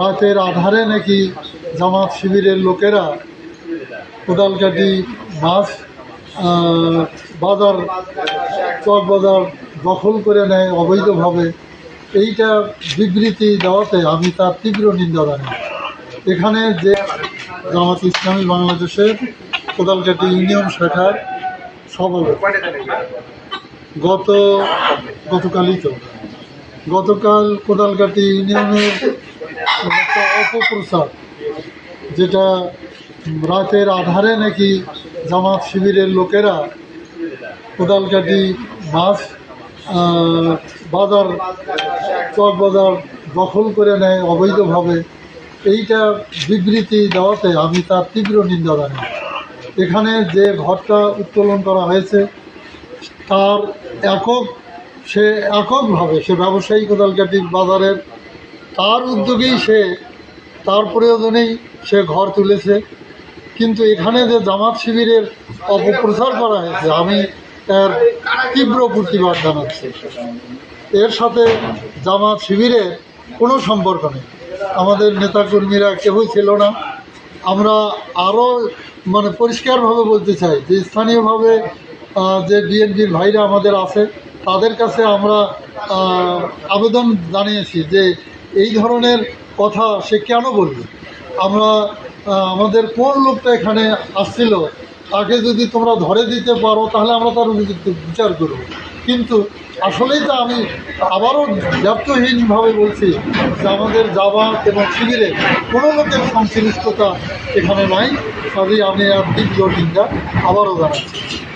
রাতের আধারে নাকি জামাত শিবিরের লোকেরা কোদালকাটি মাছ বাজার, চক বাজার দখল করে নেয় অবৈধভাবে। এইটা বিবৃতি দেওয়াতে আমি তার তীব্র নিন্দা জানাই। এখানে যে জামাত ইসলামী বাংলাদেশের কোদালকাটি ইউনিয়ন শাখার সভাপতি, গত গতকালই তো, গতকাল কোদালকাটি ইউনিয়নের একটা অপপ্রচার, যেটা রাতের আধারে নাকি জামাত শিবিরের লোকেরা কোদালকাটি মাছ বাজার, চক বাজার দখল করে নেয় অবৈধভাবে। এইটা বিবৃতি দেওয়াতে আমি তার তীব্র নিন্দা জানাই। এখানে যে ঘরটা উত্তোলন করা হয়েছে, তার একক, সে এককভাবে সে ব্যবসায়ী কোদালকাটি বাজারের তার উদ্যোগেই সে, তার প্রয়োজনেই সে ঘর তুলেছে। কিন্তু এখানে যে জামাত শিবিরের অপপ্রচার করা হয়েছে, আমি এর তীব্র প্রতিবাদ জানাচ্ছি। এর সাথে জামাত শিবিরের কোনো সম্পর্ক নেই। আমাদের নেতাকর্মীরা কেউই ছিল না। আমরা আরও মানে পরিষ্কারভাবে বলতে চাই যে, স্থানীয়ভাবে যে বিএনপির ভাইরা আমাদের আছে, তাদের কাছে আমরা আবেদন জানিয়েছি যে এই ধরনের কথা সে কেন বলবে আমরা আমাদের কোন লোকটা এখানে আসছিল? তাকে যদি তোমরা ধরে দিতে পারো, তাহলে আমরা তার বিচার করব। কিন্তু আসলেই তো আমি আবারও ব্যর্থহীনভাবে বলছি যে আমাদের জামাত এবং শিবিরে কোনো লোকের সংশ্লিষ্টতা এখানে নাই। কাজেই আমি আর তীব্র আবারও জানাচ্ছি।